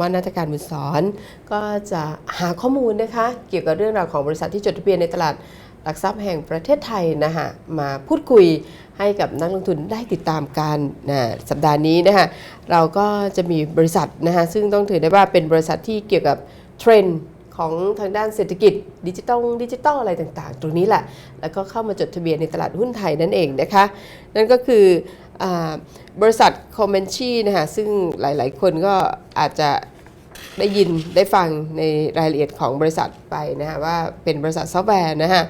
มนัตการบุญสอน ก็จะหาข้อมูลนะคะ เกี่ยวกับเรื่องราวของบริษัทที่จดทะเบียนในตลาดหลักทรัพย์แห่งประเทศไทยนะคะมาพูดคุยให้กับนักลงทุนได้ติดตามกันนะสัปดาห์นี้นะคะเราก็จะมีบริษัทนะคะซึ่งต้องถือได้ว่าเป็นบริษัทที่เกี่ยวกับเทรนด์ ของทางด้านเศรษฐกิจดิจิตอลดิจิตอลอะไรต่างๆ ตรงนี้แหละ แล้วก็เข้ามาจดทะเบียนในตลาดหุ้นไทยนั่นเองนะคะ นั่นก็คืออบริษัทคอมเมนชีนะคะซึ่งหลายๆ คนก็อาจจะได้ยินได้ฟังในรายละเอียดของบริษัทไปนะคะว่าเป็นบริษัทซอฟต์แวร์นะคะ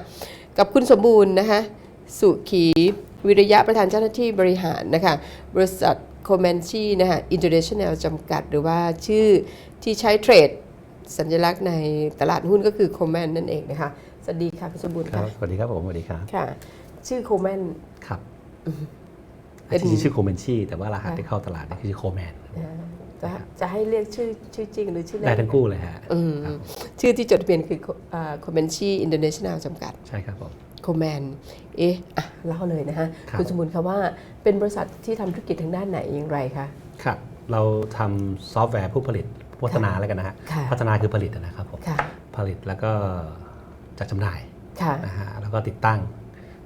กับคุณสมบูรณ์นะคะสุขีวิริยะประธานเจ้าหน้าที่บริหารนะคะบริษัทคอมเมนชีนะคะอินเตอร์เนชั่นแนลจำกัด หรือว่าชื่อที่ใช้เทรด สัญลักษณ์ในตลาดหุ้นก็คือโคแมนนั่นเองนะคะ สวัสดีค่ะคุณสมบูรณ์ครัค่ะบสวัสดีครับผมสวัสดีครับค่ะ ชื่อโคแมน ครับเป็น จริงๆชื่อโคเมนชี่แต่ว่าราคาค่ะที่เข้าตลาดเนี่ยคือชื่อโคแมนจะจะให้เรียกชื่อชื่อจริงหรือชื่อเล่นได้ทั้งคู่เลยฮะอืมครับชื่อที่จดทะเบียนคือคอมเมนชีอินเตอร์เนชั่นแนลจำกัด ใช่ครับผม โคแมน เอ๊ะอะเล่าเลยนะคะครับคุณสมบูรณ์คะว่าเป็นบริษัทที่ทำธุรกิจทางด้านไหนอย่างไรคะ ครับ เราทำซอฟต์แวร์ผู้ผลิต พัฒนาแล้วกันนะฮะค่ะพัฒนาคือผลิตนะครับผมค่ะผลิตแล้วก็จัดจำหน่ายค่ะนะฮะแล้วก็ติดตั้ง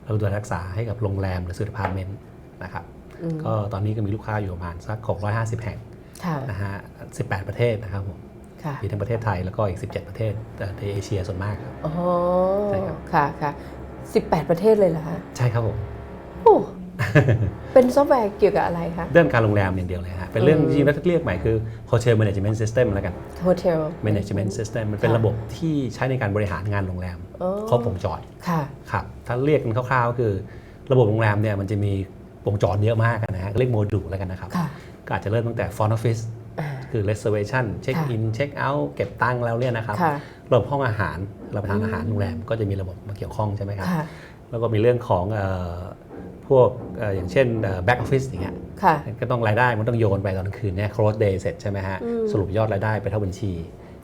แล้วดูแลรักษาให้กับโรงแรมหรือสุดพาร์ตเมนต์นะครับอืมก็ตอนนี้ก็มีลูกค้าอยู่ประมาณสัก 650 แห่งค่ะนะฮะ 18 ประเทศนะครับผมค่ะมีทั้งประเทศไทยแล้วก็อีก 17 ประเทศแต่ในเอเชียส่วนมากครับอ๋อใช่ครับค่ะค่ะ18 ประเทศเลยเหรอคะใช่ครับผมโอ้ เป็นซอฟต์แวร์เกี่ยวกับอะไรคะเรื่องการโรงแรมอย่างเดียวเลยฮะเป็นเรื่องอืมจริงๆแล้วเรียกใหม่คือ Hotel Management System แล้วกันโฮเทล Management System มันเป็นค่ะระบบที่ใช้ในการบริหารงานโรงแรมอ๋อครบวงจรค่ะครับถ้าเรียกกันคร่าวๆก็คือ ระบบโรงแรมเนี่ยมันจะมีวงจรเยอะมากนะฮะเรียกโมดูลแล้วกันนะครับค่ะก็อาจจะเริ่มตั้งแต่ Front Office อ่าคือ Reservation Check in Check out เก็บตังค์แล้วเนี่ยนะครับค่ะระบบห้องอาหารรับประทานอาหารโรงแรมก็จะมีระบบมาเกี่ยวข้องใช่ไหมครับค่ะแล้วก็มีเรื่องของเอ่อ พวกเอ่ออย่างเช่นแบ็กออฟฟิศอย่างเงี้ยค่ะก็ต้องรายได้มันต้องโยนไปตอนกลางคืนเนี่ย close day เสร็จใช่ไหมฮะอืมสรุปยอดรายได้ไปเท่าบัญชี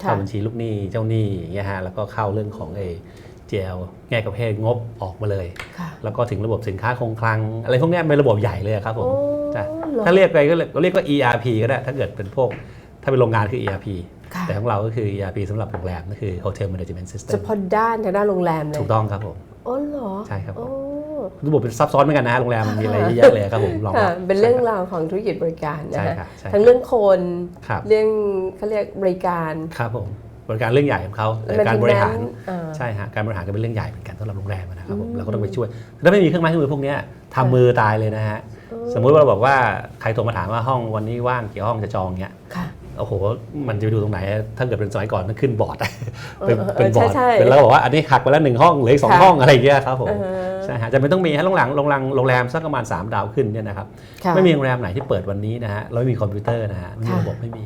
ค่ะเข้าบัญชีลูกหนี้เจ้าหนี้อย่างเงี้ยฮะแล้วก็เข้าเรื่องของเอเจลแง่ประเภทงบออกมาเลยค่ะแล้วก็ถึงระบบสินค้าคงคลัง อะไรพวกเนี้ยเป็นระบบใหญ่เลยครับผมโอ้จ้ะเหรอถ้าเรียกไปก็เรียกเรียกว่า ERP ก็ได้ ถ้าเกิดเป็นพวกถ้าเป็นโรงงานคือ ERP ค่ะแต่ของเราก็คือ ERP สำหรับโรงแรมก็คือ Hotel Management เฉ System พาะด้านทางด้านโรงแรมเลย ถูกต้องครับผมอ๋อเหรอ ใช่ครับผมโอ้ ระบบเป็นซับซ้อนเหมือนกันนะฮะโรงแรมมีอะไรเยอะแยะเลยครับผมลองค่ะรับเป็นเรื่องราวของธุรกิจบริการนะใช่ฮะครับใช่ทั้งเรื่องคนครับเรื่องเขาเรียกบริการครับผมบริการเรื่องใหญ่ของเขาแต่การบริหาร maintenance อ่าใช่ฮะการบริหารก็เป็นเรื่องใหญ่เหมือนกันสำหรับโรงแรมนะครับผมอืมเราก็ต้องไปช่วยถ้าไม่มีเครื่องไม้เครื่องมือพวกเนี้ยทำมือตายเลยนะฮะเออสมมุติว่าเราบอกว่าใครโทรมาถามว่าห้องวันนี้ว่างกี่ห้องจะจองเงี้ยค่ะโอ้โห มันจะไปดูตรงไหน ถ้าเกิดเป็นสมัยก่อนต้องขึ้นบอร์ดเป็นเออเออเป็นบอร์ดใช่ใช่เป็นแล้วบอกว่าอันนี้หักไปแล้วหนึ่งห้องเหลืออีกสองค่ะห้องอะไรอย่างเงี้ยครับผมเออ ใช่ฮะจะไม่ต้องมีให้โรงแรมโรงแรมโรงแรมสักประมาณ 3 ดาวขึ้นเนี่ยนะครับค่ะไม่มีโรงแรมไหนที่เปิดวันนี้นะฮะแล้วไม่มีคอมพิวเตอร์นะฮะไม่มีค่ะระบบไม่มี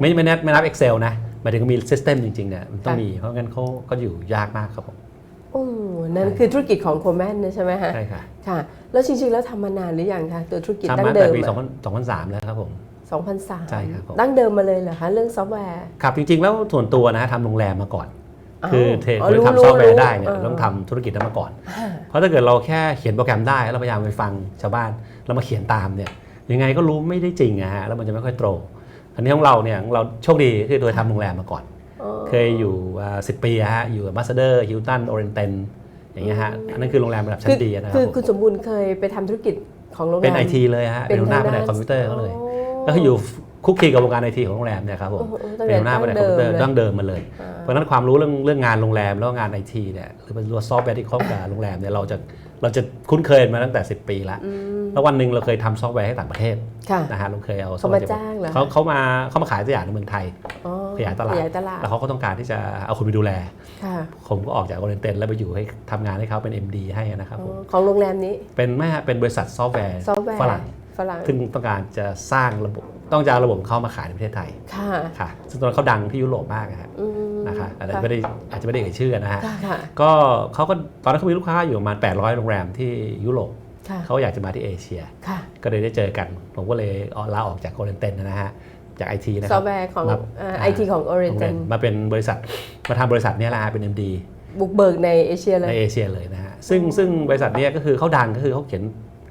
ไม่ไม่นับไม่นับ Excel นะหมายถึงมี System จริงๆเนี่ยมันต้องค่ะมีเพราะงั้นเขาก็อยู่ยากมากครับผมโอ้นั่นคือธุรกิจของโคแมนใช่ไหมฮะใช่ค่ะค่ะ แล้วจริงๆแล้วทำมานานหรือยังคะตัวธุรกิจทำดั้มางเดิแต่มปีอะ2000 2003 แล้วครับผม2003ใช่ครับผมดั้งเดิมมาเลยเหรอคะเรื่องซอฟต์แวร์ครับจริงๆแล้วส่วนตัวนะฮะทำโรงแรมมาก่อนาว คือเทรดอ๋อหรือรู้ทำซอฟต์แวรู้ร์ได้เนี่ยเออต้องทำธุรกิจนั้นมาก่อนอ่าเพราะถ้าเกิดเราแค่เขียนโปรแกรมได้แล้วเราพยายามไปฟังชาวบ้านแล้วมาเขียนตามเนี่ยยังไงก็รู้ไม่ได้จริงอะฮะแล้วมันจะไม่ค่อยตรงอันนี้ของเราเนี่ยของเราโชคดีคือโดยทำโรงแรมมาก่อนอ๋อเคยอยู่สิบปีอะฮะอยู่มาสเตอร์ฮิลตันโอเรนเตนอย่างเงี้ยฮะอันนั้นคือโรงแรมระดับชั้นดีนะครัคืบอผมคุณสมบูรณ์เคยไปทำธุรกิจของโรงแรมเป็นไอทีเลยฮะเป็นหัวหน้าแผนกคอมพิวเตอร์เขาเลยก็คืออยู่ คุกคีกับวงการไอทีของโรงแรมเนี่ยครับผมโอ้โหตั้งเป็นแต่หัวหน้าแผนกคอมพิวเตอร์ดั้ดั้งงเดิเดิมมมาเลยอ่าเพราะฉะนั้นความรู้เรื่องเรื่องงานโรงแรมแล้วก็งานไอทีเนี่ยหรือเป็นตัวซอฟต์แวร์ที่ครอบกับโรงแรมเนี่ยเราจะเราจะคุ้นเคยมาตั้งแต่ 10 ปีแล้วอืมแล้ววันหนึ่งเราเคยทำซอฟต์แวร์ให้ต่างประเทศค่ะนะฮะเราเคยเอาเขามาจ้างเหรอเขาเขามาเขามาขายตัวอย่างในเมืองไทยอ๋อขยายตลาดขยายตลาดแล้วเขาก็ต้องการที่จะเอาคนไปดูแลค่ะผมก็ออกจากโอเรนเตนแล้วไปอยู่ให้ทำงานให้เขาเป็น MD ให้นะครับอ๋ผอมของโรงแรมนี้เป็นไม่ฮะเป็นบริษัทซอฟต์แวร์ซอฟต์แวร์ฝรั่งฝรั่งซึ่งต้องการจะสร้างระบบ ต้องจะเอาระบบเข้ามาขายในประเทศไทยค่ะค่ะซึ่งตอนนนเขาดังที่ยุโรปมากอะฮะอืมนะคะอาจจะค่ะไม่ได้อาจจะไม่ได้เอ่ยชื่อนะฮะค่ะค่ะก็เขาก็ตอนนั้นเขามีลูกค้าอยู่ประมาณ 800 โรงแรมที่ยุโรปค่ะเขาอยากจะมาที่เอเชียค่ะก็เลยได้เจอกัน ผมก็เลยเอาลาออกจากโอเรนเตนนะฮะ จากไอทีนะคซอรัฟต์แวร์ของมาไอทีของ Oriental มาเป็นบริษัท มาทำบริษัทเนี้ยแหละฮะเป็น MD บุกเบิกในเอเชียเลในยเอเชียเลยนะฮะ ซึ่งซึ่งบริษัทเนี้ยก็คือเขาดังก็คือเขาเขียน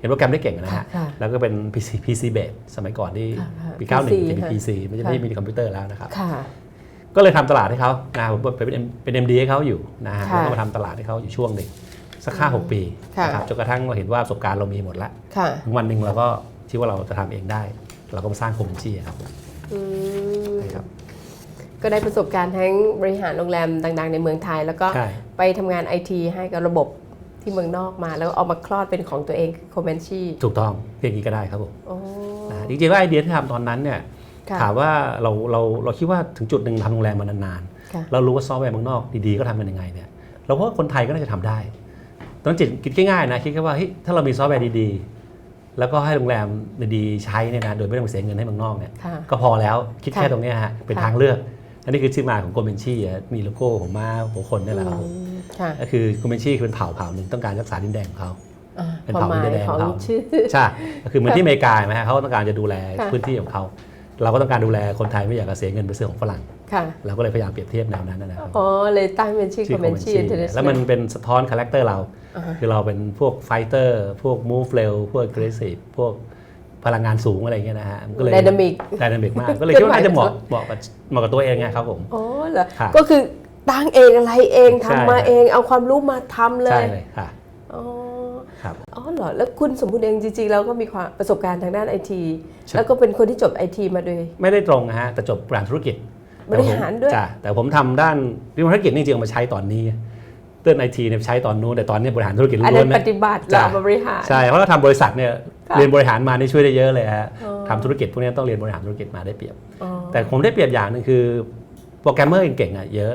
เขีนโปรแกรมได้เก่งนะฮะค่ะแล้วก็เป็น PC PC base สมัยก่อนที่ค่ะค่ะปี PC 91 จะมีค่ะ PC ไม่ใช่ค่ะไม่มีคอมพิวเตอร์แล้วนะครับค่ะก็เลยทำตลาดให้เขานะผมเป็น M- เป็น MD ให้เขาอยู่นะฮะค่ะแล้วก็มาทำตลาดให้เขาอยู่ช่วงหนึ่งสักห้าหกปีค่ะนะครับจนกระทั่งเราเห็นว่าประสบการณ์เรามีหมดแล้วค่ะถึงวันหนึ่งเราก็คิดว่าเราจะทำเองได้ เราก็มาสร้างคอมมูนิตี้ครับอืมครับก็ได้ประสบการณ์ทั้งบริหารโรงแรมดัง ๆ ในเมืองไทย แล้วก็ใช่ไปทำงานไอทีให้กับระบบ ที่เมืองนอกมา แล้วเอามาคลอดเป็นของตัวเองคือโคเมนชีถูกต้องเพียงนี้ก็ได้ครับผมโอ้นะจริงๆแล้วไอเดียที่ทำตอนนั้นเนี่ยค่ะถามว่าเราเราเราคิดว่าถึงจุดหนึ่งทำโรงแรมมานานค่ะๆเรารู้ว่าซอฟต์แวร์เมืองนอกดีๆก็ทำกันยังไงเนี่ยเราก็ว่าคนไทยก็น่าจะทำได้ตอนนนจิตคิดง่ายๆนะคิดแค่ว่าเฮ้ยถ้าเรามีซอฟต์แวร์ดีๆ แล้วก็ให้โรงแรมดีๆใช้เนี่ยนะโดยไม่ต้องไปเสียเงินให้เมืองนอกเนี่ยค่ะก็พอแล้วคิดแค่ค่ะตรงเนี้ยฮะเป็นค่ะทางเลือกอันนี้คือที่มาของโกเมนชี่มีโลโก้ของม้าหัวคนนี่แหละครับผมอืมค่ะ ก็คือโกเมนชี่คือเป็นเผ่าเผ่าหนึ่งต้องการรักษาดินแดนของเขาอ่าเป็นความเผ่าหมายแดงของเผ่าชื่อใช่ก็คือเหมือนที่อเมริกาไหมฮะเขาต้องการจะดูแลค่ะพื้นที่ของเขาเราก็ต้องการดูแลคนไทยไม่อยากจะเสียเงินไปซื้อของฝรั่งค่ะเราก็เลยพยายามเปรียบเทียบแนวนั้นนะครับอ๋อเลยตั้งเป็นชื่อชื่อ Comanche Comanche International แล้วมันเป็นสะท้อนคาแรคเตอร์เราอ่าฮะคือเราเป็นพวกไฟเตอร์พวกมูฟเร็วพวก aggressive พวกพลังงานสูงอะไรอย่างเงี้ยนะฮะมันก็เลยไดนามิกไดนามิกมาก ก็เลยคิดว่าน่าจะเหมาะเหมาะกับเหมาะกับตัวเองไงครับผมอ๋อเหรอค่ะก็คือ ตั้งเองอะไรเองใช่ทำมาเอง เอาความรู้มาทำเลใช่ยเลยค่ะอ๋อครับอ๋อเหรอแล้วคุณสมบูรณ์เองจริงๆแล้วก็มีความประสบการณ์ทางด้านไอทีใช่แล้วก็เป็นคนที่จบไอทีมาโดยไม่ได้ตรงนะฮะแต่จบบริหารธุรกิจบริหารด้วยจ้ะแต่ผมทำด้านบริหารธุรกิจนี่จริงๆเอามาใช้ตอนนี้เตือนไอทีเนี่ยใช้ตอนนู้นแต่ตอนนี้บริหารธุรกิจอันล้นั้วนนๆปนะฏิบัติจ้ะเรามาบริหารใช่เพราะเราทำบริษัทเนี่ยค่ะเรียนบริหารมานี่ช่วยได้เยอะเลยฮะอ๋อทำธุรกิจพวกนี้ต้องเรียนบริหารธุรกิจมาได้เปรียบอ๋อแต่ผมได้เปรียบอย่างหนึงคือ โปรแกรมเมอร์เก่งๆอะเยอะ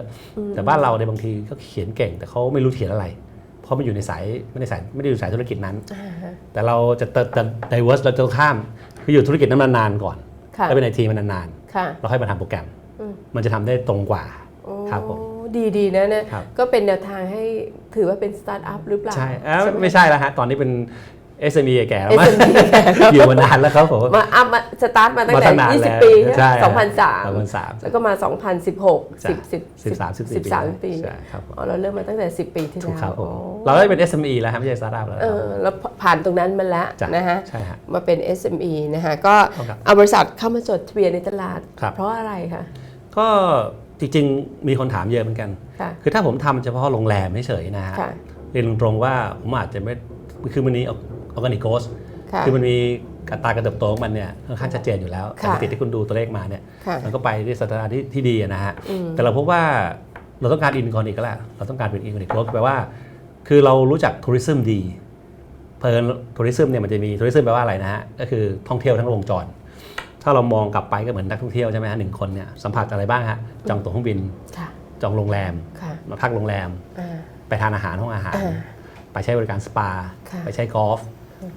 แต่บ้านเราในยบางทีก็เขียนเก่ง แต่เขาไม่รู้เขียนอะไร เพราะมันอยู่ในสายไม่ได้สายไม่ได้อยู่สายธุรกิจนั้นอ่าฮะแต่เราจะจะจะ diverse เราจะข้ามคืออยู่ธุรกิจนั้นมานานก่อนค่ะแล้วเป็นไอทีมานานค่ะๆเราค่อยมาทำโปรแกรมอืมมันจะทำได้ตรงกว่าโอ้ครับผมดีดีๆนะเนี่ยครับก็เป็นแนวทางให้ถือว่าเป็นสตาร์ทอัพหรือเปล่า ใช่เอ้าใช่ไหมไม่ใช่แล้วฮะ ตอนนี้เป็น SME แก่แล้วมั้ง SME อยู่มานานแล้วครับผมมาอัพมาสตาร์ทมาตั้งมาแต่ตั้งนานแล้ว20 ปีใช่สองพันสาม2003 แล้วก็มา 2016จ้ะ10 10 13 14 13ปีใช่ครับผมอ๋อเราเริ่มมาตั้งแต่ 10 ปีที่ถูกแล้วครับผมอ๋อเราก็เป็น SME แล้วฮะไม่ใช่สตาร์ทอัพแล้วเออแล้วผ่านตรงนั้นมาแล้วจ้ะนะฮะใช่ฮะมาเป็น SME นะคะก็ครับเอาบริษัทเข้ามาจดทะเบียนในตลาดครับเพราะอะไรคะก็จริงๆ มีคนถามเยอะเหมือนกันค่ะคือถ้าผมทำเฉพาะโรงแรมเฉยๆนะฮะค่ะเรียนตรงๆว่าผมอาจจะไม่คือมันนี้ ออร์แกนิกโกสค่ะคือมันมีอัตราการเติบโตของมันเนี่ยค่อนข้างชัดเจนอยู่แล้วแต่ค่ะปกติที่คุณดูตัวเลขมาเนี่ยค่ะมันก็ไปที่สถานะที่ที่ดีอะนะฮะอืมแต่เราพบว่าเราต้องการอินคอนิกก็แหละเราต้องการเป็นอินคอนิกโกสแปลว่า คือเรารู้จักทัวริซึมดีเพลินทัวริซึมเนี่ยมันจะมีทัวริซึมแปลว่าอะไรนะฮะก็คือท่องเที่ยวทั้งวงจร ถ้าเรามองกลับไปก็เหมือนนักท่องเที่ยวใช่ไหมฮะหนึ่งคนเนี่ยสัมผัสอะไรบ้างฮะจองตั๋วเครื่องบินค่ะจองโรงแรมค่ะมาพักโรงแรมอ่าไปทานอาหารห้องอาหารอ่าไปใช้บริการสปาค่ะไปใช้กอล์ฟ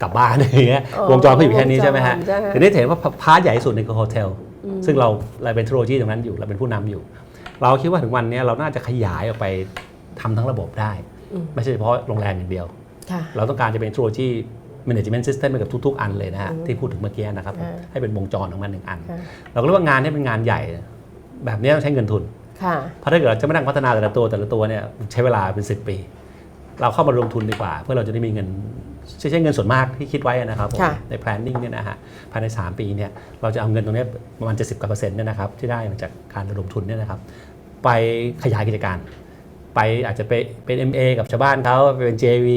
กลับบ้านอย่างเงี้ยอ๋อวงจรเขาอยู่แค่นี้ใช่ไหมฮะวงจรใช่ฮะทีนี้เห็นว่าพาร์ทใหญ่ที่สุดในคือโฮเทลซึ่งเราเราเป็นเทคโนโลยีตรงนั้นอยู่เราเป็นผู้นำอยู่ เราคิดว่าถึงวันนี้เราน่าจะขยายออกไปทำทั้งระบบได้อืมไม่ใช่เฉพาะโรงแรมอย่างเดียวค่ะเราต้องการจะเป็นเทคโนโลยี management system ให้กับทุก ๆ อันเลยนะฮะที่พูดถึงเมื่อกี้นะครับผมอ่าให้เป็นวงจรของมันหนึ่งอันค่ะเราก็เรียกว่างานนี้เป็นงานใหญ่ แบบนี้ต้องใช้เงินทุนค่ะเพราะถ้าเกิดเราจะไม่นั่งพัฒนาแต่ละตัวแต่ละตัวเนี่ยใช้เวลาเป็น 10 ปี เราเข้ามาลงทุนดีกว่า เพื่อเราจะได้มีเงิน ใช้ใช้เงินส่วนมากที่คิดไว้นะครับผมค่ะใน planning เนี่ยนะฮะภายใน 3 ปีเนี่ยเราจะเอาเงินตรงเนี้ยประมาณ70กว่าเปอร์เซ็นต์เนี่ยนะครับที่ได้มาจากการระดมทุนเนี่ยนะครับไปขยายกิจการ ไปอาจจะไปเป็น MA กับชาวบ้านเขาไปเป็น JV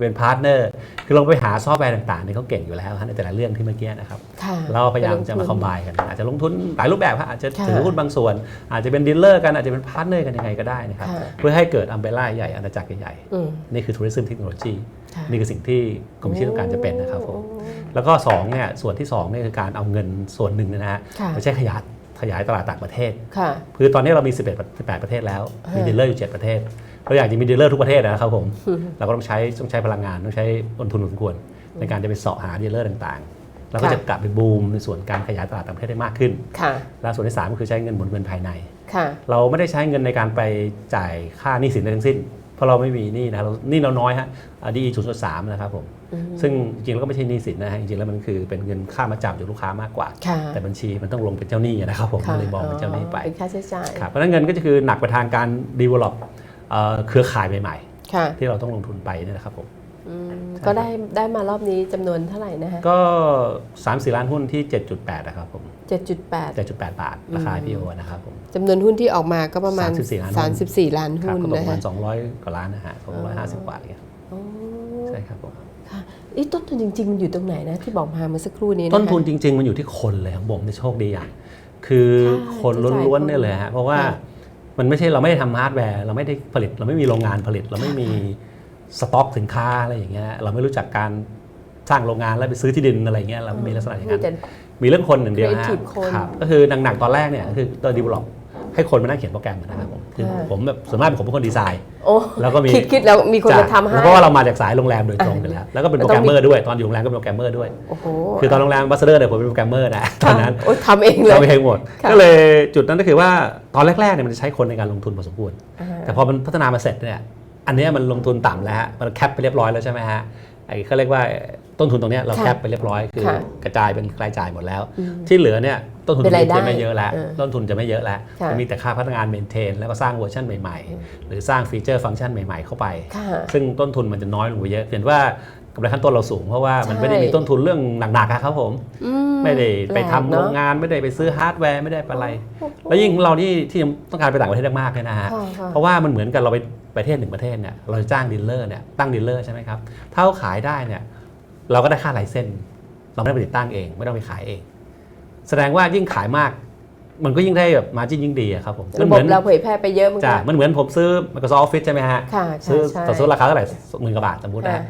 เป็นพาร์ทเนอร์คือลองไปหาซอฟต์แวร์ต่างๆที่เขาเก่งอยู่แล้วฮะในแต่ละเรื่องที่เมื่อกี้นะครับค่ะเราพยายามจะมาไปลงทุนคอมไบกัน อาจจะลงทุนหลายรูปแบบครับอาจจะค่ะถือหุ้นบางส่วน อาจจะเป็นดีลเลอร์กันอาจจะเป็นพาร์ทเนอร์กันยังไงก็ได้นะครับค่ะเพื่อให้เกิดอัมเบล่าใหญ่อาณาจักรใหญ่อืมๆนี่คือทัวริซึมเทคโนโลยีค่ะนี่คือสิ่งที่กรมวิชาการจะเป็นนะครับผมโอ้แล้วก็2เนี่ยส่วนที่2เนี่ยคือการเอาเงินส่วนหนึ่งเนยนะฮะค่ะไปใช้ขยาย ขยายตลาดต่างประเทศค่ะ คือตอนนี้เรามี 11ประ18 ประเทศแล้ว มีฮะดีลเลอร์อยู่ 7 ประเทศ เราอยากจะมีดีลเลอร์ทุกประเทศนะครับผม เราก็ต้องใช้ต้องใช้พลังงานต้องใช้ต้นทุนพอสมควร ในการจะไปเสาะหาดีลเลอร์ต่างๆ แล้วก็ค่ะจะกลับไปบูมในส่วนการขยายตลาดต่างประเทศได้มากขึ้นค่ะและส่วนที่ 3 ก็คือใช้เงินหมุนเวียนภายในค่ะเราไม่ได้ใช้เงินในการไปจ่ายค่าหนี้สินใดทั้งสิ้น เพราะเราไม่มีหนี้นะเราหนี้เราน้อยฮะดีศูนย์สามนะครับผม ซึ่งจริงๆแล้วก็ไม่ใช่หนี้สินนะฮะจริงๆแล้วมันคือเป็นเงินค่ามาจำจากลูกค้ามากกว่า ค่ะแต่บัญชีมันต้องลงเป็นเจ้าหนี้นะครับผมค่ะก็เลยมองเป็นเจ้าหนี้ไปเป็นค่าใช้จ่ายครับเพราะฉะนั้นเงินก็จะคือหนักไปทางการ develop เอ่อเครือข่ายใหม่ค่ะๆ ที่เราต้องลงทุนไปเนี่ยนะครับผม อืมใช่ก็ได้ได้มารอบนี้จำนวนเท่าไหร่นะฮะก็ 3 4 ล้านหุ้นที่ 7.8นะครับผม7.8 7.8 บาท ราคา IPO นะครับผม จำนวนหุ้นที่ออกมาก็ประมาณ 34ล้านหุ้น 34 ล้านครับหุ้นก็ตกนะประมาฮะณ200 กว่าล้านนะฮะ250 กว่าอะไรเงี้ยครับโอ้ใช่ครับผม ค่ะอีต้นทุนจริงๆมันอยู่ตรงไหนนะที่บอกมาเมื่อสักครู่นี้ะคะต้นทุนจริง ๆ มันอยู่ที่คนเลยครับผมในโชคดีอย่างคือใช่คนจะจ่ายล้วนคนๆเนี่ยเลยฮะเพราะว่าค่ะมันไม่ใช่เราไม่ได้ทำฮาร์ดแวร์เราไม่ได้ผลิต เราไม่มีโรงงานผลิต เราไม่มีสต็อกสินค้าอะไรอย่างเงี้ยเราไม่รู้จักการสร้างโรงงานแล้วไปซื้อที่ดินอะไรเงี้ยเราไม่มีลักษณะอย่างมีนั้นแต่มีเรื่องคนหนึ่างเดียวฮะ Creative คนครับก็คือหนักๆตอนแรกเนี่ยคือตัวดีเวลลอป ให้คนมานั่งเขียนโปรแกรมนะครับผมคือค่ะผมแบบส่วนมากผมเป็นคนดีไซน์ โอ้แล้วก็มี คิดคิดแล้วมีคนมาทำให้ เพราะว่าเรามาจากสายโรงแรมโดยตรงอยู่แล้ว แล้วก็เป็นโปรแกรมเมอร์ด้วย ตอนอยู่โรงแรมก็เป็นโปรแกรมเมอร์ด้วย โอ้โหคือตอนโรงแรมบัสเดอร์เนี่ยผมเป็นโปรแกรมเมอร์นะตอนนั้นโอ้ยทำเองเลยเราเองหมดค่ะก็เลยจุดนั้นก็คือว่าตอนแรกๆเนี่ยมันจะใช้คนในการลงทุนพอสมควรอ่าแต่พอมันพัฒนามาเสร็จเนี่ย อันเนี้ยมันลงทุนต่ำแล้วฮะ มันแคปไปเรียบร้อยแล้วใช่ไหมฮะ ไอ้เขาเรียกว่าต้นทุนตรงเนี้ยเราค่ะแคปไปเรียบร้อย คือค่ะกระจายเป็นรายจ่ายหมดแล้ว ที่เหลือเนี่ย ต้นทุนเป็นรายได้จะไม่เยอะแล้วเออต้นทุนจะไม่เยอะแล้วค่ะจะมีแต่ค่าพนักงานเมนเทนแล้วก็สร้างเวอร์ชันใหม่ๆ หรือสร้างฟีเจอร์ฟังก์ชันใหม่ๆ เข้าไปค่ะซึ่งต้นทุนมันจะน้อยลงไปเยอะเห็นว่ากำไรขั้นต้นเราสูงเพราะว่ามันใช่ไม่ได้มีต้นทุนเรื่องหนักๆอะครับผมอืไม่ได้ไปทำแปลกโรเนอะงงานไม่ได้ไปซื้อฮาร์ดแวร์ไม่ได้ไปอะไร แล้วยิ่งเราที่ที่ยังต้องการไปต่างประเทศมากๆเนี่ยนะฮะค่ะค่ะเพราะว่ามันเหมือนกับเราไปประเทศหนึ่งประเทศเนี่ยเราจะจ้างดีลเลอร์เนี่ยตั้งดีลเลอร์ใช่ไหมครับถ้าเขาขายได้เนี่ยเราก็ได้ค่าไลเซนส์เราไม่ได้ไปติดตั้งเอง ไม่ต้องไปขายเอง แสดงว่ายิ่งขายมาก มันก็ยิ่งได้แบบมาจิ้นยิ่งดีอะครับผมมัระนบเหมืบอนเราเผยแพร่ไปเยอะเหมือนจ้ะกันมันเหมือนผมซื้อ Microsoft Office ใช่ไหมฮะค่ะซื้อใช่ต่อซื้อราคาเท่าไหร่หมื่นกว่าบาทสมมติค่ะนะ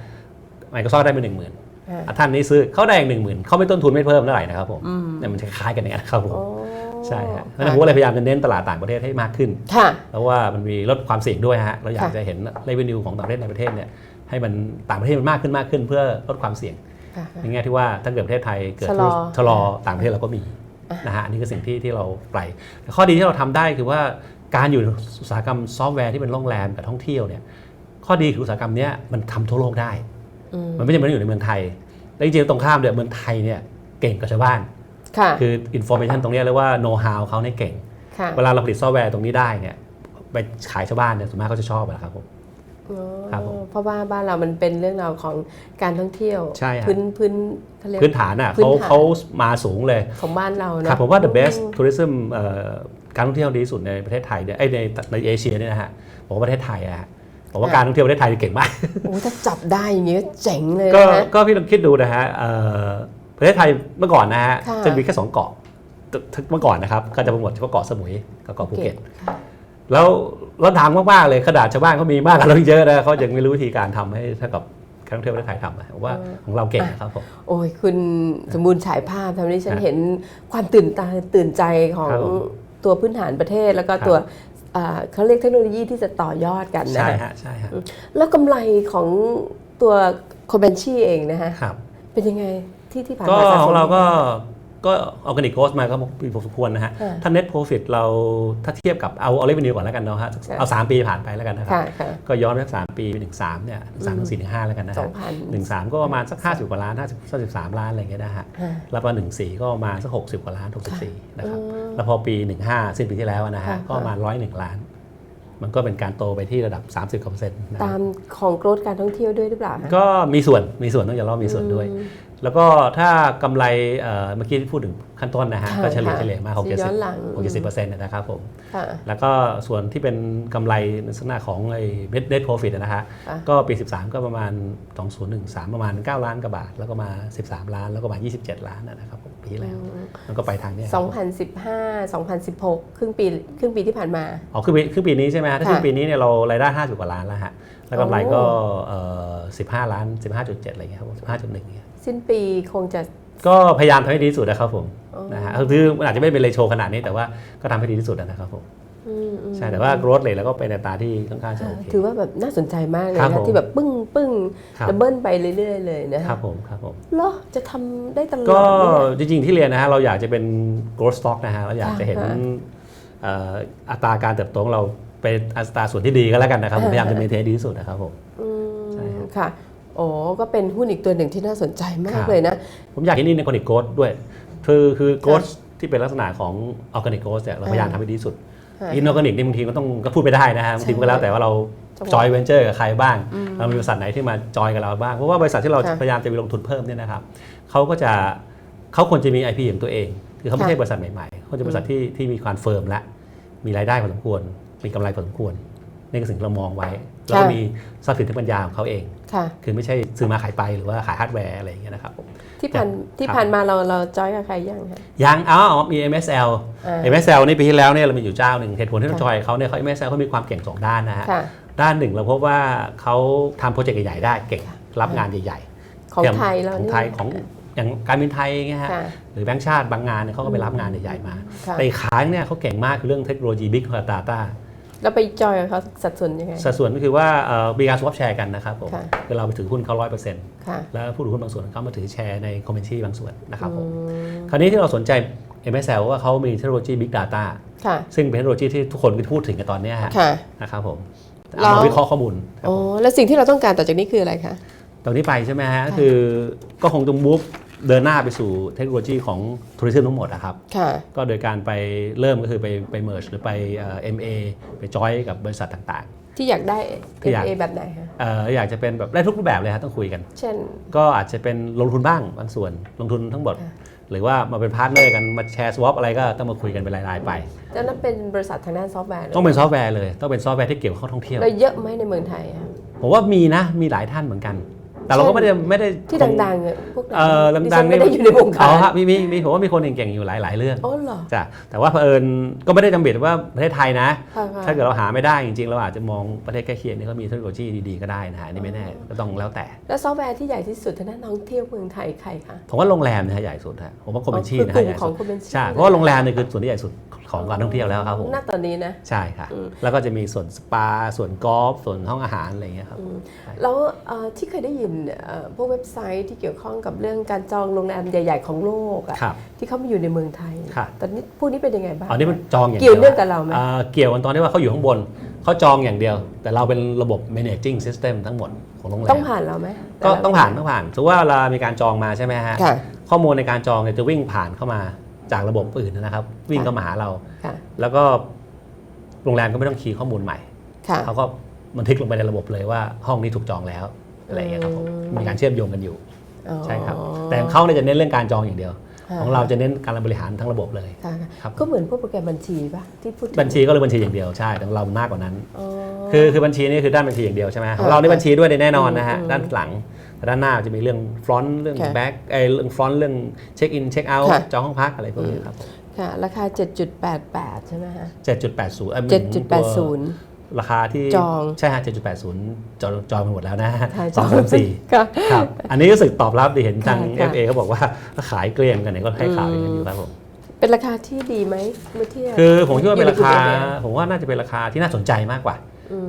Microsoft ได้ไปหนึ่งหมื่นค่ะท่านนี้ซื้อเขาได้อีกหนึ่งหมื่นเขาไม่ต้นทุนไม่เพิ่มเท่าไหร่นะครับผมเนี่ยมันจะคล้ายกันอย่างนั้นครับผม โอ้ใช่ฮะเพราะฉะนั้นผมก็เลยพยายามจะเน้นตลาดต่างประเทศให้มากขึ้น ค่ะ เพราะว่ามันมีลดความเสี่ยงด้วยฮะ เราอยากค่ะ จะเห็น revenue ของต่างประเทศในประเทศเนี่ยให้มันต่างประเทศมันมากขึ้นมากขึ้นเพื่อลดความเสี่ยงค่ะ ในแง่ที่ว่าถ้าเกิดประเทศไทยเกิดชะลอชะลอต่างประเทศเราก็มีนะฮะอันนี้คือสิ่งที่ที่เราไปแต่ข้อดีที่เราทำได้คือว่าการอยู่ในอุตสาหกรรมซอฟต์แวร์ที่เป็นโรงแรมกับท่องเที่ยวเนี่ยข้อดีคืออุตสาหกรรมเนี้ยมันทำทั่วโลกได้อืมมันไม่จำเป็นต้องอยู่ในเมืองไทยและจริงๆตรงข้ามเนี่ยเมืองไทยเนี่ยเก่งกว่าชาวบ้านค่ะคืออินโฟ a t ชันตรงเนี้ยเรียกว่าโน้ตฮาวเขาเนี่ยเก่งค่ะเวลาเราผลิตซอฟต์แวร์ตรงนี้ได้เนี่ยไปขายชาวบ้านเนี่ยส่วนมากเขาจะชอบอะครับผมอ๋อ ครับผมเพราะว่าบ้านเรามันเป็นเรื่องราวของการท่องเที่ยว ใช่ครับพื้นพื้นเขาเรียก พื้นฐานอะพื้นเขาฐาน เขามาสูงเลย ของบ้านเราคนะรับผมว่า the best tourism เอ่อการท่องเที่ยวดีที่สุดในประเทศไทยเนี่ยไอยในในเอเชียเนี่ยนะฮะบอกว่าประเทศไทยอะฮะบอกว่าการท่องเที่ยวประเทศไทยเก่งมาก โอ้ถ้าจับได้อย่างนี้ก็เจ๋งเลยก็นะ ก็พี่ลองคิดดูนะฮะเอ่อประเทศไทยเมื่อก่อนนะฮะค่ะ จะมีแค่สองเกาะเมื่อก่อนนะครับก็จะโปรโมทเฉพาะเกาะสมุยกับเกาะภูเก็ต ค่ะ แล้วแล้วดังมากๆเลยขนาดชาวบ้านเขามีมากกว่าเราเยอะนะเขายังไม่รู้วิธีการทำให้เท่ากับการท่องเที่ยวประเทศไทยทำอะผมว่าของเราเก่งนะครับผมโอ้ยคุณสมบูรณ์ฉายภาพทำให้ฉันครับเห็นความตื่นตาตื่นใจของครับผมตัวพื้นฐานประเทศแล้วก็ครับตัวอ่าเขาเรียกเทคโนโลยีที่จะต่อยอดกันนะใช่คะฮะใช่ฮะแล้วกำไรของตัวคอมเบนชีเองนะฮะครับเป็นยังไงที่ที่ผ่านก็มาสะสมของเราก็ ก็ออร์แกนิกโกสมาก็มีพอสมควรนะฮะ ค่ะถ้า net profit เราถ้าเทียบกับเอาเอาเรเวนิวก่อนแล้วกันเนาะฮะค่ะ เอา 3 ปีผ่านไปแล้วกันนะครับ ค่ะค่ะ ก็ย้อนไปสักสามปีไปถึงสามเนี่ยสามถึงสี่ถึงห้าแล้วกันนะสอฮะงพันหนึ่งสามก็ประมาณสักห้าสิบกว่าล้านห้าสิบสิบสามล้านอะไรอย่างเงี้ยนะฮะ ค่ะ แล้วพอหนึ่งสี่ก็ประมาณสักหกสิบกว่าล้านหกสิบสี่นะครับ อืมแล้วพอปีหนึ่งห้าสิ้นปีที่แล้วนะฮะ ค่ะ ก็ประมาณร้อยหนึ่งล้าน มันก็เป็นการโตไปที่ระดับ 30กว่าเปอร์เซ็นต์นะตามของโกรธการท่องเที่ยวด้วยหรือเปล่าคะ ก็มีส่วนมีส่วนต้องยอมรับมีส่วนด้วย แล้วก็ถ้ากำไรเอ่อเมื่อกี้ที่พูดถึงขั้นต้นนะฮะค่ะก็เฉลี่ยค่ะเฉลี่ยมาหกเจ็ดย้สิอบนหลังหกเจ็ดสิบเปอร์เซ็นต์นะครับผมค่ะแล้วก็ส่วนที่เป็นกำไรในลักษณะของไอ้ net net profit นะฮะค่ะก็ปี 13 ก็ประมาณ 2013 ประมาณ 9 ล้านกว่าบาท แล้วก็มา 13 ล้าน แล้วก็มา 27 ล้านนะครับผมปีที่แล้วมันก็ไปทางเนี้ยครับ2015 2016 ครึ่งปีครึ่งปีที่ผ่านมาอ๋อคือปีคือปีนี้ใช่ไหมฮะถ้าค่ะคือปีนี้เนี่ยเรารายได้ 50 กว่าล้านแล้วฮะแล้วกำไรก็โอ้เอ่อ15 ล้าน 15.7 อะไรเงี้ยครับผม15.1เนี่ย สิ้นปีคงจะ ก็พยายามทำให้ดีที่สุดนะครับผมอ๋อ นะฮะคือมันอาจจะไม่เป็นเรโชขนาดนี้แต่ว่าก็ทำให้ดีที่สุดนะครับผมอืมอืมใช่แต่ว่า growth rate แล้วก็เป็นในตราที่ค่อนข้างจะโอเค ถือว่าแบบน่าสนใจมากเลยครับนะผมที่แบบปึ้งปึ้งครับ ดับเบิลไปเรื่อยๆเลยนะคคะรับผมครับผม เหรอจะทำได้ตลอดก็เนี่ยจริงๆ ที่เรียนนะฮะเราอยากจะเป็น growth stock นะฮะเราอยากจะเห็นค่ะเอ่ออัตราการเติบโตของเราเป็นอัตราส่วนที่ดีก็แล้วกันนะครับผมพยายามจะ maintain ให้ดีที่สุดนะครับผม อืมใช่ครับ ค่ะ โอ้ก็เป็นหุ้นอีกตัวหนึ่งที่น่าสนใจมาครักบเลยนะ ผมอยากเห็นนี่ใน organic growth ด้วย คือคือ growth ที่เป็นลักษณะของ organic growth เนี่ยเราพยายามทำให้ดีที่สุดค่ะอินออร์แกนิกนี่บางทีก็ต้องก็พูดไปได้นะฮะบางทีก็แล้วแต่ว่าเราจังหวะจอยเวนเจอร์กับใครบ้าง เรามีบริษัทไหนที่มาจอยกับเราบ้าง เพราะว่าบริษัทที่เราค่ะพยายามจะไปลงทุนเพิ่มเนี่ยนะครับเขาก็จะเขาควรจะมี IP ของตัวเอง คือเขาไม่ค่ะใช่บริษัทใหม่ๆเขาจะบริษัทที่ที่มีความเฟิร์มและมีรายได้พอสมควร มีกำไรพอสมควร นี่คือสิ่งที่เรามองไว้แล้วก็มีทรัพย์สินทางปัญญาของเขาเองค่ะคือไม่ใช่ซื้อมาขายไปหรือว่าขายฮาร์ดแวร์อะไรอย่างเงี้ยนะครับผมที่ผ่านที่ครับผ่านมาเราเราจอยกับใครยังคะยังอ๋อมี MSL อ่า MSL นี่ปีที่แล้วเนี่ยเรามีอยู่เจ้าหนึ่งเหตุผลที่ต้องค่ะจอยเขาเนี่ยเขา MSL เขามีความเก่งสองด้านนะฮะค่ะด้านหนึ่งเราพบว่าเขาทำโปรเจกต์ใหญ่ๆได้เก่งรับงานใหญ่ๆของเตรียมไทยเราของนี่ไทยของอย่างการบินไทยอย่างเงี้ยฮะค่ะหรือแบงก์ชาติบางงานเนี่ยเขาก็ไปรับงานใหญ่ๆมาค่ะแต่อีกขายเนี่ยเขาเก่งมากคือเรื่องเทคโนโลยี Big Data แล้วไปจอยกับเขาสัดส่วนยังไง สัดส่วนก็คือว่าเอ่อมีการ swap แชร์กันนะครับผมค่ะคือเราไปถือหุ้นเขาร้อยเปอร์เซ็นต์ค่ะ แล้วผู้ถือหุ้นบางส่วนเขามาถือแชร์ในคอมเมนชี่บางส่วนนะครับผมอืมคราวนี้ที่เราสนใจ MSL ว่าเขามีเทคโนโลยี Big Data ค่ะซึ่งเป็นเทคโนโลยีที่ทุกคนพูดถึงกันตอนเนี้ยฮะค่ะ นะครับผมแล้เอาวมาวิเคราะห์ข้อมูลครับโอ้ผมแล้วสิ่งที่เราต้องการต่อจากนี้คืออะไรคะ ตรงนี้ไปใช่ไหมฮะคือก็คงต้องมูฟ เดินหน้าไปสู่เทคโนโลยีของทัวริซึมทั้งหมดนะครับค่ะก็โดยการไปเริ่มก็คือไปไปเมิร์หรือไปเอ่อ MA ไปจอยกับบริษัทต่างที่อยากได้ที่อยาก MA แบบไหนคะๆเอ่ออยากจะเป็นแบบได้ทุกรูปแบบเลยฮะต้องคุยกัน เช่น ก็อาจจะเป็นลงทุนบ้างบางส่วนลงทุนทั้งหมดค่ะหรือว่ามาเป็นพาร์ทเนอร์กันมาแชร์สวอปอะไรก็ต้องมาคุยกันเป็นรายๆไปแล้วนั้นเป็นบริษัททางด้านซอฟต์แวร์หรืต้องเป็นซอฟต์แวร์เลยต้องเป็นซอฟต์แวร์ที่เกี่ยวข้องท่องเที่ยวเราเยอะไหมในเมืองไทยอะผมว่ามีนะมีหลายท่านเหมือนกัน แต่เราก็ไม่ได้ไม่ได้ที่ดังๆอะพวกไหนเออดิดัฉังนๆไม่ได้อยู่ในวงอ๋กาอรครับมีมีมีผมว่ามีคนเก่งๆอยู่หลาย ๆ เรื่องอ๋อเหรอจ้ะแต่ว่าเผอิญก็ไม่ได้จำเป็นว่าประเทศไทยนะค่ะค่ะถ้าเกิดเราหาไม่ได้จริงๆ เราอาจจะมองประเทศใกล้เคียงนี่เขามีเทคโนโลยีดีๆก็ได้นะฮะอันนี่ไม่แน่ก็ต้องแล้วแต่ แล้วซอฟต์แวร์ที่ใหญ่ที่สุดทางด้านท่องเที่ยวเมืองไทยใครคะผมว่าโรงแรมนะฮะใหญ่สุดฮะผมว่าคอมเมนชี่นะคืฮะอกลุ่มใหญ่ของสุดคอมเมนชี่ใช่เพราะว่าโรงแรมเนี่ยคือส่วนที่ใหญ่สุด ของการท่องเที่ยวแล้วครับผมณตอนนี้นะ ใช่ค่ะอืมแล้วก็จะมีส่วนสปา ส่วนกอล์ฟส่วนห้องอาหารอะไรอย่างเงี้ยครับแล้วเอ่อที่เคยได้ยินเอ่อพวกเว็บไซต์ที่เกี่ยวข้องกับเรื่องการจองโรงแรมใหญ่ ๆ ของโลกอะครับที่เขามาอยู่ในเมืองไทยครับตอนนี้พวกนี้เป็นยังไงบ้างอันนี้มันจองอย่างเกี่ยวดีเนื่องกับเราไหมอ่าเกี่ยวกันตอนที่ว่าเขาอยู่ข้างบนเขาจองอย่างเดียว แต่เราเป็นระบบ managing system ทั้งหมดของโรงแรมต้องผ่านเราไหมก็ต้องผ่านต้องผ่านถือว่าเวลามีการจองมาใช่ไหมฮะค่ะข้อมูลในการจองเนี่ยจะวิ่งผ่านเข้ามา จากระบบอื่นนะครับ วิ่งเข้ามาหาเรา ค่ะแล้วก็โรงแรมก็ไม่ต้องคีย์ข้อมูลใหม่ค่ะ เขาก็บันทึกลงไปในระบบเลยว่าห้องนี้ถูกจองแล้วอะไรอย่างเงี้ยครับผมอืม มีการเชื่อมโยงกันอยู่อ๋อใช่ครับ แต่ของเขาเนี่ยจะเน้นเรื่องการจองอย่างเดียว ค่ะของเราจะเน้นการบริหารทั้งระบบเลยค่ะครับ ก็เหมือนพวกโปรแกรมบัญชีป่ะที่พูดถึงบัญชีก็เลยบัญชีอย่างเดียวใช่แต่ของเรามากกว่านั้น อ๋อ คือคือบัญชีนี่คือด้านบัญชีอย่างเดียวใช่ไหมของค่ะเราในบัญชีด้วยแน่นอนนะฮะอืม ด้านหลัง แต่ด้านหน้าจะมีเรื่องฟรอนต์เรื่องค่ะแบ็กไอ้เรื่องฟรอนต์เรื่องเช็คอินเช็คเอาท์ค่ะจองห้องพักอะไรพวกนี้ครับค่ะราคา 7.88 ใช่ไหมฮะ7.80เอ้ยหมายถึงตัว7.80 ราคาที่จองใช่ฮะ 7.80 จองจองไปหมดแล้วนะค่ะสองสามสี่ค่ะครับ อันนี้รู้สึกตอบรับดีเห็นทางค่ะ FA เขาบอกว่าขายเกลี้ยงกันเนี่ยก็ให้ข่าวอย่างนั้นอยู่ครับผมเป็นราคาที่ดีไหมเมื่อเทียบคือผมคิดว่าเป็นราคาอยู่ในกลุ่ม FA ผมว่าน่าจะเป็นราคาที่น่าสนใจมากกว่า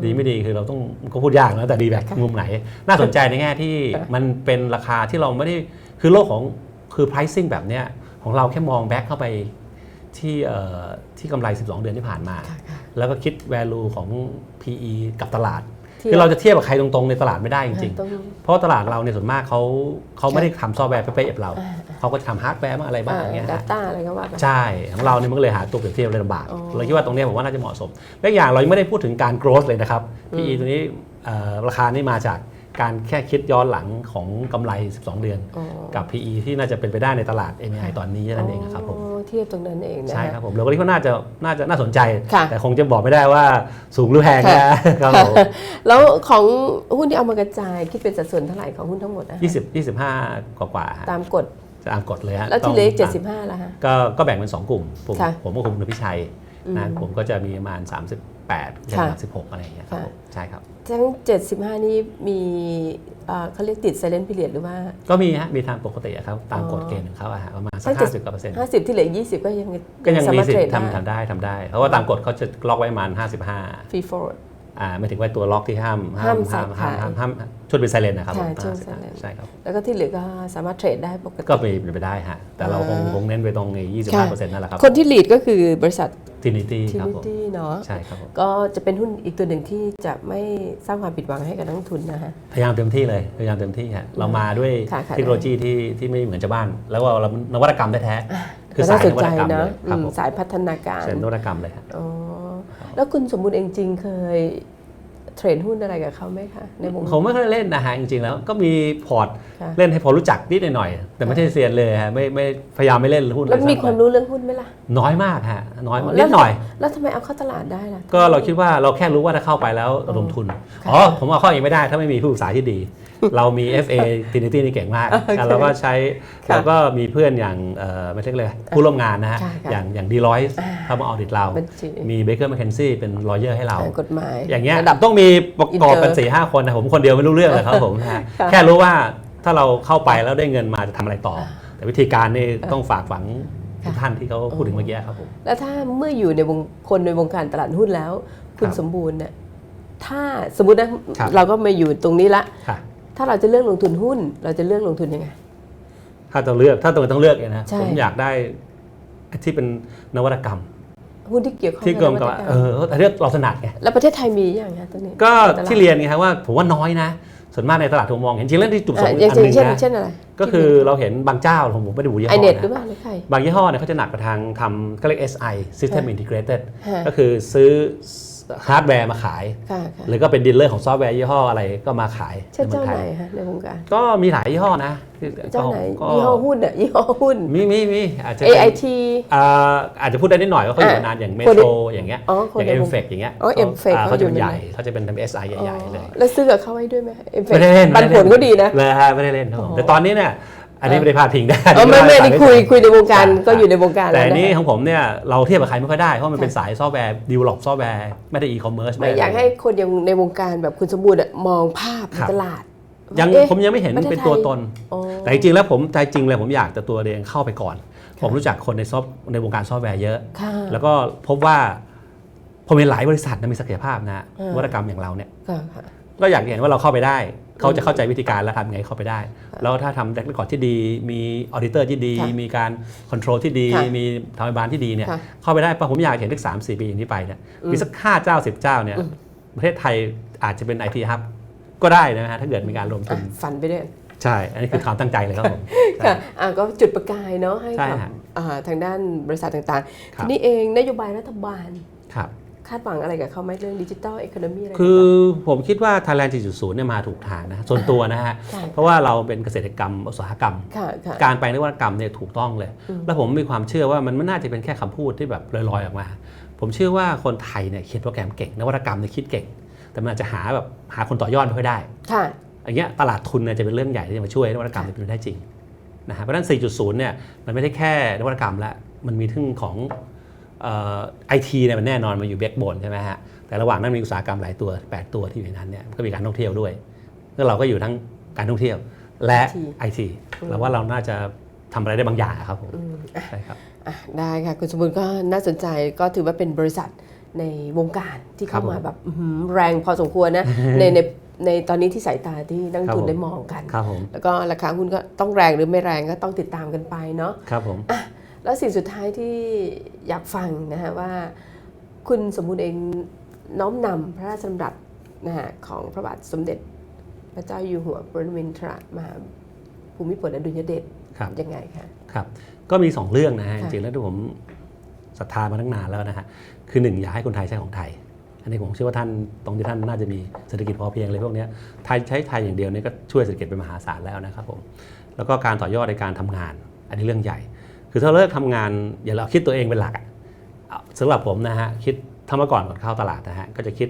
ดีไม่ดีคือเราต้องก็พูดยากนะแต่ดีแบบมุมไหน น่าสนใจในแง่ที่ค่ะมันเป็นราคาที่เราไม่ได้คือโลกของคือ pricing แบบเนี้ยของเราแค่มองแบ็คเข้าไปที่เอ่อที่กำไร 12 เดือนที่ผ่านมาค่ะค่ะแล้วก็คิด value ของ PE กับตลาดเทียบคือเราจะเทียบกับใครตรงๆ ในตลาดไม่ได้จริงต้องๆเพราะว่าตลาดเราเนี่ยส่วนมากเขาเขาไม่ได้ทำซอฟต์แวร์เป๊ะๆแบบเราอ่า เขาก็จะทำฮาร์ดแวร์บ้างอะไรบ้างอย่างเงี้ยดัฮะตต้าอะไรก็ว่าไปใช่ของเราเนี่ยมันก็เลยหาตัวเปรียบเทียบเลยลำบากอ๋อเราคิดว่าตรงเนี้ยผมว่าน่าจะเหมาะสมและอีกอย่างเรายังไม่ได้พูดถึงการ growth เลยนะครับ PE ตัวนี้เอ่อราคานี่มาจากการแค่คิดย้อนหลังของกำไร 12 เดือนอ๋อกับ PE ที่น่าจะเป็นไปได้ในตลาด MI ตอนนี้นั่นเองครับผมอ๋อเทียบตรงนั้นเองนะใช่ฮะครับผมเราก็คิดว่าน่าจะน่าจะน่าสนใจค่ะแต่คงจะบอกไม่ได้ว่าสูงหรือแพงค่ะนะครับผมแล้วของหุ้นที่เอามากระจายคิดเป็นสัดส่วนเท่าไหร่ของหุ้นทั้งหมดอะคะ20 25 กว่ากว่าๆฮะตามกฎ จะอ่านกฎเลยฮะแล้วที่เหลืออีกต้อง75แล้วฮะก็ก็แบ่งเป็น 2 กลุ่ม ผมค่ะผมก็คุมคุณพิชัยนะอืมผมก็จะมีประมาณ 38ถึงค่ะ36 อะไรอย่างเงี้ยครับค่ะ ผมใช่ครับ ทั้ง 75 นี่มีเอ่อเขาเรียกติด silent period หรือว่า ก็มีฮะมีทางปกติอะครับตามอ๋อกฎเกณฑ์ของเขาอะฮะประมาณสัไม่กแต่ ห้าสิบกว่าเปอร์เซ็นต์50 ที่เหลือ20 ก็ยังก็ยังสามีมารถสิทเทรดธิ์ได้ทำทำได้ทำได้ เพราะว่าตามกฎเขาจะล็อกไว้ประมาณ 55 ฟรีโฟร์ด อ่าไม่ถึงว่าตัวล็อกที่ห้ามห้ามห้ามขายห้ามห้ามห้ามช่วยเป็นไซเลนนะครับผมใช่ช่วย55 silent ใช่ครับแล้วก็ที่เหลือก็สามารถเทรดได้ปกติก็เป็นไปได้ฮะแต่เราคงอ่าคงเน้นไปตรงในค่ะ25เปอร์เซ็นต์นั่นแหละครับ คนที่ลีดก็คือบริษัททินิตี้ครับผม Trinity เนาะใช่ครับผมก็จะเป็นหุ้นอีกตัวหนึ่งที่จะไม่สร้างความผิดหวังให้กับนักลงทุนนะฮะพยายามเต็มที่เลยพยายามเต็มที่ฮะเรามาด้วยค่ะค่ะเทคโนโลยีที่ที่ไม่เหมือนชาวบ้าน แล้วก็เรานวัตกรรมแท้ๆคือก็สาน่ายสนนวัใจตกรรมนะเลยครับอืมผมสายพัฒนาการสายนวัตกรรมเลยฮะอ๋อ แล้วคุณสมบูรณ์เองจริงเคยเทรดหุ้นอะไรกับเขาไหมคะในวง ผมไม่ค่อยเล่นนะฮะจริงๆแล้วก็มีพอร์ตค่ะเล่นให้พอรู้จักนิดหน่อยๆแต่ไม่ใช่เซียนเลยฮะไม่ไม่พยายามไม่เล่นหุ้นแล้วมีเยความรู้เรื่องหุ้นไหมล่ะน้อยมากฮะน้อยมากแล้นิวดหน่อย แล้วทำไมเอาเข้าตลาดได้ล่ะ ก็เราคิดว่าเราแค่รู้ว่าถ้าเข้าไปแล้วลงทุน ค่ะ อ๋อ ผมเอาเข้าเองไม่ได้ถ้าไม่มีผู้ปรึกษาที่ดีเรามี FA Trinity นี่เก่งมากโอเคแล้วเราก็ใช้ค่ะเราก็มีเพื่อนอย่างเอ่อไม่ใช่เลยผู้ร่วมงานนะฮะค่ะค่ะอย่างอย่างดีร้อยอ่าเข้ามาออดิตเราบัญชีมีเบเกอร์แมคเคนซี่เป็นลอเยอร์ให้เรากฎหมายอย่างเงี้ยระดับต้องมีประกอบกัน Inter สี่ห้าคนนะผมคนเดียวไม่รู้เรื่องเลยครับผมนะฮะค่ะแค่รู้ว่าถ้าเราเข้าไปแล้วได้เงินมาจะทำอะไรต่ออ่าแต่วิธีการนี่ต้องฝากฝังทุกค่ะท่านที่เขาพูดถึงเมื่อกี้ครับผมแล้วถ้าเมื่ออยู่ในวงคนในวงการตลาดหุ้นแล้ว คุณครับสมบูรณ์เนี่ยถ้าสมมตินะครับเราก็มาอยู่ตรงนี้ละค่ะ ถ้าเราจะเลือกลงทุนหุ้น เราจะเลือกลงทุนยังไง ถ้าต้องเลือกถ้าต้องต้องเลือกเนี่ยนะใช่ ผมอยากได้ที่เป็นนวัตกรรม หุ้นที่เกี่ยวข้องที่กรมนกับวัตกรรเออแต่เรื่องเราถนัดไงแล้วประเทศไทยมีอย่างคะตรงนี้ก็ตลาดที่เรียนไงครับว่าผมว่าน้อยนะส่วนมากในตลาดผมมองเห็นจริงๆเรื่องที่จุดประสงอะค์อย่างอันหนึ่งเช่นนะเช่นอะไรก็คือเราเห็นบางเจ้าผมไม่ได้บูยี่ไอห้อเน็ตหรือนะเปล่าหรือใคร บางยี่ห้อเนี่ยเขาจะหนักไปทางทำก็เรียก SI System ค่ะ Integrated ค่ะก็คือซื้อ ฮาร์ดแวร์มาขาย ค่ะค่ะหรือก็เป็นดีลเลอร์ของซอฟต์แวร์ยี่ห้ออะไรก็มาขายเช่นในเมืเจ้าองไทไหนยฮะในวงการก็มีหลายยี่ห้อนะที่เจ้าไหนก็ยี่ห้อหุ้นอะยี่ห้อหุ้น มีมีมีอาจจะเป็น AIT อ่าอาจจะพูดได้นิดหน่อยว่าเขาอยู่อะมานานอย่างเมคนโทที่รอย่างเงี้ยอ๋อคนอย่างในเอ็วมงเฟกอย่างเงี้ยอ๋อ M-Fect เขาจะเป็นเขาอยู่ใหญ่ในนั้นเขาจะเป็นทำ SI ใหญ่ๆเลย แล้วซื้อกับเขาไว้ด้วยไหมเอฟเฟกไม่ได้เล่นปันผลก็ดีนะ เลยฮะไม่ได้เล่นครับผมอ๋อแต่ตอนนี้เนี่ย อันนี้ไม่ได้พาดพิงได้เออไม่ไม่นี่คุยคุยในวงการใช่ก็อยู่ในวงการแต่แล้วอันนี้นะของผมเนี่ยเราเทียบกับใครไม่ค่อยได้ เพราะมันเป็นค่ะสายซอฟต์แวร์ดิวล็อปซอฟต์แวร์ไม่ได้อีคอมเมิร์ซไม่อยากให้คนยังในวงการแบบคุณสมบูรณ์อะมองภาพในครับตลาดยังว่าเอ๊ะผมยังไม่เห็นประเทศเป็นตัวไทยตนอ๋อแต่จริงๆแล้วผมใจจริงเลยผมอยากจะตัวเองเข้าไปก่อน ผมรู้จักคนในซอฟในวงการซอฟต์แวร์เยอะค่ะแล้วก็พบว่าผมเห็นหลายบริษัทนะมีศักยภาพนะอ่านวัตกรรมอย่างเราเนี่ยค่ะค่ะก็อยากเห็นว่าเราเข้าไปได้ เขาจะเข้าใจวิธีการแล้วทำยังไงเข้าไปได้ แล้วถ้าทำแดกเรคคอร์ดที่ดี มีออดิเตอร์ที่ดี ค่ะมีการคอนโทรลที่ดี ค่ะมีทำบานที่ดีเนี่ยค่ะเข้าไปได้ปะผมอยากเห็นสักสามสี่ปีอย่างนี้ไปเนี่ยมีสักห้าเจ้าสิบเจ้าเนี่ยประเทศไทยอาจจะเป็นไอทีฮับก็ได้นะฮะถ้าเกิดมีการรวมทุอะนฝันไปด้วย ใช่ อันนี้คือความตั้งใจเลยครับผม ค่ะอะก็จุดประกายเนาะให้ใช่กับฮะอ่าทางด้านบริษัทต่างครัๆบทีนี้เองนโยบายรัฐบาลครับ คาดหวังอะไรกับเขาไหมเรื่องดิจิทัลเอคโนมีอะไรคือผมคิดว่า Thailand 4.0เนี่ยมาถูกทางนะส่วนตัวนะฮะใช่เพราะว่าเราเป็นเกษตรกรรมอุตสาหกรรมค่ะค่ะการไปนวัตกรรมเนี่ยถูกต้องเลย แล้วผมมีความเชื่อว่ามันไม่น่าจะเป็นแค่คำพูดที่แบบลอยๆออกมา ผมเชื่อว่าคนไทยเนี่ยเขียนโปรแกรมเก่งนวัตกรรมเนี่ยคิดเก่ง แต่มันอาจจะหาแบบหาคนต่อยอดไม่ค่อยได้ค่ะอย่างเงี้ยตลาดทุนเนี่ยจะเป็นเรื่องใหญ่ที่จะมาช่วยให้นวัตกรรมเนี่ยเป็นไปได้จริงนะฮะเพราะฉะนั้น 4.0 เนี่ยมันไม่ได้แค่นวัตกรรมละมันมีทั้งของ ไอทีเนี่ยมันแน่นอนมาอยู่แบ็กโบนใช่ไหมฮะแต่ระหว่างนั้นมีอุตสาหกรรมหลายตัว 8 ตัวที่อยู่ในนั้นเนี่ยก็มีการท่องเที่ยวด้วยแล้วเราก็อยู่ทั้งการท่องเที่ยวและ IT ไอทีเราว่าเราน่าจะทำอะไรได้บางอย่างอะครับผมใช่ครับอะได้ค่ะ คุณสมบูรณ์ก็น่าสนใจก็ถือว่าเป็นบริษัทในวงการที่เข้าครับผมมาแบบอื้อหือแรงพอสมควรนะในในในตอนนี้ที่สายตาที่นักลงทุนครับผมได้มองกันครับผมแล้วก็ราคาหุ้นก็ต้องแรงหรือไม่แรงก็ต้องติดตามกันไปเนาะครับผมอะ แล้วสิ่งสุดท้ายที่อยากฟังนะฮะว่า คุณสมบูรณ์เองน้อมนำพระราชดำรัสนะฮะของพระบาทสมเด็จ พระเจ้าอยู่หัวปรมินทรมหาภูมิพลอดุลยเดชครับยังไงคะครับก็มี 2 เรื่องนะฮะจค่ะริงๆแล้วที่ผมศรัทธามาตั้งนานแล้วนะฮะคือหนึ่งอยากให้คนไทยใช้ของไทย อันนี้ผมเชื่อว่าท่านตรงที่ท่านน่าจะมีเศรษฐกิจพอเพียงเลยพวกเนี้ยไทยใช้ไทยอย่างเดียวเนี่ยก็ช่วยเศรษฐกิจเป็นมหาศาลแล้วนะครับผมแล้วก็การต่อยอดในการทำงาน อันนี้เรื่องใหญ่ คือถ้าเลิกทำงานอย่าเราคิดตัวเองเป็นหลักสำหรับผมนะฮะคิดถ้าเมื่อก่อนก่อนเข้าตลาดนะฮะก็จะคิด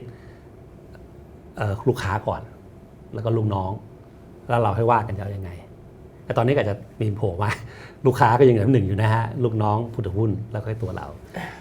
ลูกค้าก่อน แล้วก็ลูกน้อง แล้วเราให้ว่ากันจะยังไง แต่ตอนนี้ก็จะมีโผล่มาลูกค้าก็ยังเหลือหนึ่งอยู่นะฮะลูกน้องผู้ถือหุ้นแล้วก็ตัวเรา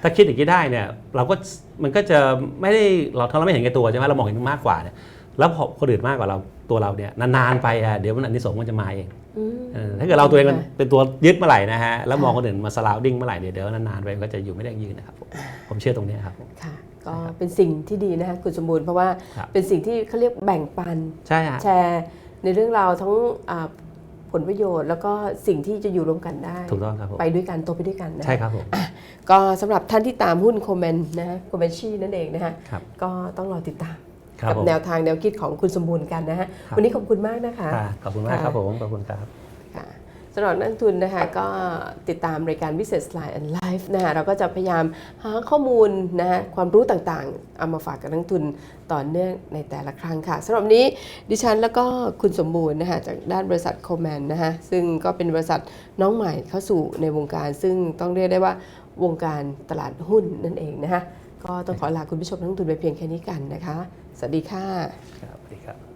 ถ้าคิดอย่างนี้ได้เนี่ยเราก็มันก็จะไม่ได้เราถ้าเราไม่เห็นแก่ตัวใช่ไหมเรามองเห็นมันมากกว่าเนี่ย แล้วพอคนอื่นมากกว่าเราตัวเราเนี่ยนานๆไปอะเดี๋ยวมันอันนี้สงส์มันจะมาเองอืมเออถ้าเกิดเราตัวเองมันค่ะเป็นตัวยึดเมื่อไหร่นะฮะแล้วมองค่ะคนอื่นมาสลาวดิ้งเมื่อไหร่เนี่ยเดี๋ยวนานๆไปมันก็จะอยู่ไม่ได้ยั่งยืนนะครับผมผมเชื่อตรงนี้ครับผมค่ะก็เป็นสิ่งที่ดีนะคะคุณสมบูรณ์เพราะว่าครับเป็นสิ่งที่เขาเรียกแบ่งปันใช่ฮะแชร์ในเรื่องราวทั้งอ่าผลประโยชน์แล้วก็สิ่งที่จะอยู่ร่วมกันได้ถูกต้องครับผมไปด้วยกันโตไปด้วยกันนะใช่ครับผมก็สำหรับท่านที่ตามหุ้นโคเมนนะฮะโคเมนชีนั่นเองนะฮะครับก็ต้องรอติดตาม ครับกัผมแนวทางแนวคิดของคุณสมบูรณ์กันนะฮะครับวันนี้ขอบคุณมากนะคะค่ะขอบคุณมากครับผมขอบคุณครับค่ะสำหรับนักลงทุนนะคะก็ติดตามรายการ Business Line and Life นะคะเราก็จะพยายามหาข้อมูลนะคะความรู้ต่างๆ เอามาฝากกับนักลงทุนต่อเนื่องในแต่ละครั้งค่ะสำหรับวันนี้ดิฉันแล้วก็คุณสมบูรณ์นะคะจากด้านบริษัทโคแมนนะคะซึ่งก็เป็นบริษัทน้องใหม่เข้าสู่ในวงการ ซึ่งต้องเรียกได้ว่าวงการตลาดหุ้นนั่นเองนะคะก็ต้องขอลาคุณผู้ชมนักลงทุนไปเพียงแค่นี้กันนะคะ สวัสดีค่ะ ครับสวัสดีครับ